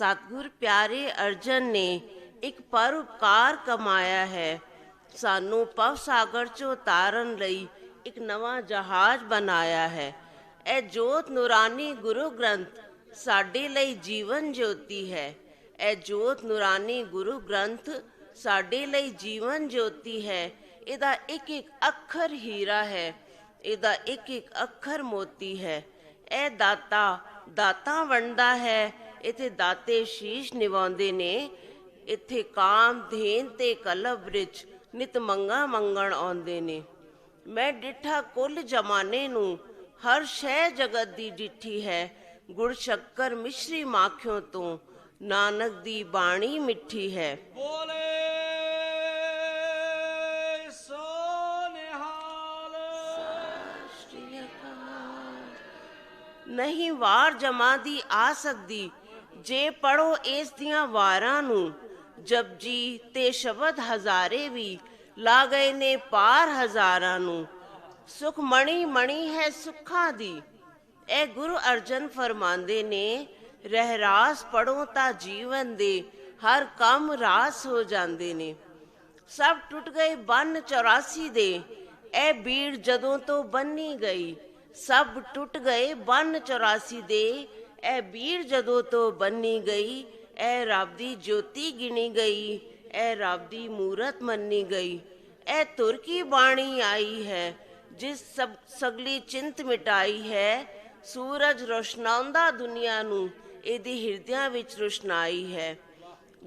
ਸਤਿਗੁਰ ਪਿਆਰੇ ਅਰਜਨ ਨੇ ਇੱਕ ਪਰਉਪਕਾਰ ਕਮਾਇਆ ਹੈ। ਸਾਨੂੰ ਪਵ ਸਾਗਰ ਚੋਂ ਤਾਰਨ ਲਈ ਇੱਕ ਨਵਾਂ ਜਹਾਜ਼ ਬਣਾਇਆ ਹੈ। ਇਹ ਜੋਤ ਨੂਰਾਨੀ ਗੁਰੂ ਗ੍ਰੰਥ ਸਾਡੇ ਲਈ ਜੀਵਨ ਜੋਤੀ ਹੈ। ਇਹ ਜੋਤ ਨੂਰਾਨੀ ਗੁਰੂ ਗ੍ਰੰਥ ਸਾਡੇ ਲਈ ਜੀਵਨ ਜੋਤੀ ਹੈ। ਇਹਦਾ ਇੱਕ ਇੱਕ ਅੱਖਰ ਹੀਰਾ ਹੈ। ਇਹਦਾ ਇੱਕ ਇੱਕ ਅੱਖਰ ਮੋਤੀ ਹੈ। ਇਹ ਦਾਤਾ ਦਾਤਾ ਵੰਡਦਾ ਹੈ। ਇਥੇ ਦਾਤੇ ਸ਼ੀਸ਼ ਨਿਵਾਉਂਦੇ ਨੇ। ਇੱਥੇ ਕਾਮ ਧੇਨ ਤੇ ਕਲਬ ਵਿੱਚ ਨਿਤ ਮੰਗਾ ਮੰਗਣ ਆਉਂਦੇ ਨੇ। ਮੈਂ ਡਿਠਾ ਕੁੱਲ ਜਮਾਨੇ ਨੂੰ ਹਰ ਸ਼ੈ ਜਗਤ ਦੀ ਡਿਠੀ ਹੈ। ਗੁੜ ਸ਼ੱਕਰ ਮਿਸ਼ਰੀ ਮਾਖਿਓ ਤੋਂ ਨਾਨਕ ਦੀ ਬਾਣੀ ਮਿੱਠੀ ਹੈ। ਬੋਲੇ ਸੋ ਨਿਹਾਲ ਨਹੀਂ ਵਾਰ ਜਮਾ ਦੀ ਆ ਸਕਦੀ ਜੇ ਪੜੋ ਇਸ ਦੀਆਂ ਵਾਰਾਂ ਨੂੰ ਜਪਜੀ ਤੇ ਸ਼ਬਦ ਹਜ਼ਾਰੇ ਵੀ ਲਾ ਗਏ ਨੇ ਪਾਰ ਹਜ਼ਾਰਾਂ ਨੂੰ। ਸੁਖ ਮਣੀ ਮਣੀ ਹੈ ਸੁੱਖਾਂ ਦੀ। ਇਹ ਗੁਰੂ ਅਰਜਨ ਫਰਮਾਉਂਦੇ ਨੇ ਰਹਿਰਾਸ ਪੜੋ ਤਾਂ ਜੀਵਨ ਦੇ ਹਰ ਕੰਮ ਰਾਸ ਹੋ ਜਾਂਦੇ ਨੇ। ਸਭ ਟੁੱਟ ਗਏ ਬੰਨ 84 ਦੇ ਇਹ ਬੀੜ ਜਦੋਂ ਤੋਂ ਬੰਨੀ ਗਈ। ਸਭ ਟੁੱਟ ਗਏ ਬੰਨ 84 ਦੇ ਇਹ ਵੀਰ ਜਦੋਂ ਤੋਂ ਬੰਨੀ ਗਈ ਇਹ ਰੱਬ ਦੀ ਜੋਤੀ ਗਿਣੀ ਗਈ ਇਹ ਰੱਬ ਦੀ ਮੂਰਤ ਮੰਨੀ ਗਈ। ਇਹ ਤੁਰ ਕੀ ਬਾਣੀ ਆਈ ਹੈ, ਜਿਸ ਸਭ ਸਗਲੀ ਚਿੰਤ ਮਿਟਾਈ ਹੈ। ਸੂਰਜ ਰੋਸ਼ਨਾਉਂਦਾ ਦੁਨੀਆ ਨੂੰ, ਇਹਦੀ ਹਿਰਦਿਆਂ ਵਿੱਚ ਰੋਸ਼ਨਾਈ ਹੈ।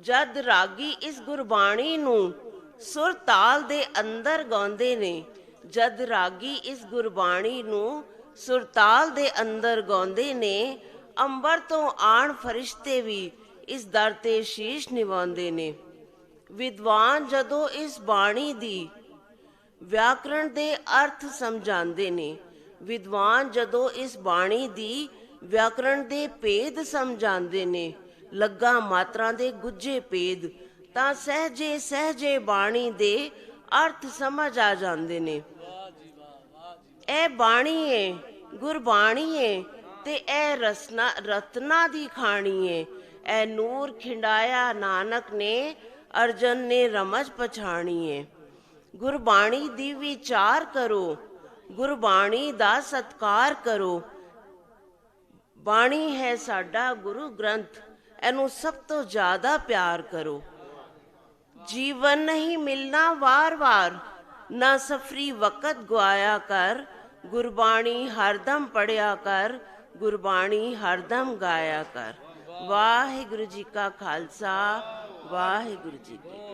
ਜਦ ਰਾਗੀ ਇਸ ਗੁਰਬਾਣੀ ਨੂੰ, ਸੁਰ ਤਾਲ ਦੇ ਅੰਦਰ ਗਾਉਂਦੇ ਨੇ। ਜਦ ਰਾਗੀ ਇਸ ਗੁਰਬਾਣੀ ਨੂੰ ਸੁਰਤਾਲ ਦੇ ਅੰਦਰ ਗਾਉਂਦੇ ਨੇ ਅੰਬਰ ਤੋਂ ਆਣ ਫਰਿਸ਼ਤੇ ਵੀ ਇਸ ਦਰ ਤੇ ਸ਼ੀਸ਼ ਨਿਵਾਉਂਦੇ ਨੇ। ਵਿਦਵਾਨ ਜਦੋਂ ਇਸ ਬਾਣੀ ਦੀ ਵਿਆਕਰਣ ਦੇ ਅਰਥ ਸਮਝਾਉਂਦੇ ਨੇ ਵਿਦਵਾਨ ਜਦੋਂ ਇਸ ਬਾਣੀ ਦੀ ਵਿਆਕਰਣ ਦੇ ਭੇਦ ਸਮਝਾਉਂਦੇ ਨੇ ਲੱਗਾ ਮਾਤਰਾ ਦੇ ਗੁੱਜੇ ਭੇਦ ਤਾਂ ਸਹਜੇ ਸਹਜੇ ਬਾਣੀ ਦੇ ਅਰਥ ਸਮਝ ਆ ਜਾਂਦੇ ਨੇ। ਇਹ ਬਾਣੀ ਏ ਗੁਰਬਾਣੀ ਏ ਤੇ ਇਹ ਰਸਨਾ ਰਤਨਾ ਦੀ ਖਾਣੀ ਏ। ਇਹ ਨੂਰ ਖਿੰਡਾਇਆ ਨਾਨਕ ਨੇ, ਅਰਜਨ ਨੇ ਰਮਜ ਪਛਾਣੀ ਏ। ਗੁਰਬਾਣੀ ਦੀ ਵਿਚਾਰ ਕਰੋ, ਗੁਰਬਾਣੀ ਦਾ ਸਤਕਾਰ ਕਰੋ। ਬਾਣੀ ਹੈ ਸਾਡਾ ਗੁਰੂ ਗ੍ਰੰਥ, ਇਹਨੂੰ ਸਭ ਤੋਂ ਜ਼ਿਆਦਾ ਪਿਆਰ ਕਰੋ। ਜੀਵਨ ਨਹੀਂ ਮਿਲਣਾ ਵਾਰ-ਵਾਰ, ਨਾ ਸਫਰੀ ਵਕਤ ਗਵਾਇਆ ਕਰ। ਗੁਰਬਾਣੀ ਹਰਦਮ ਪੜਿਆ ਕਰ ਗੁਰਬਾਣੀ ਹਰਦਮ ਗਾਇਆ ਕਰ। ਵਾਹਿਗੁਰੂ ਜੀ ਕਾ ਖਾਲਸਾ ਵਾਹਿਗੁਰੂ ਜੀ ਕੀ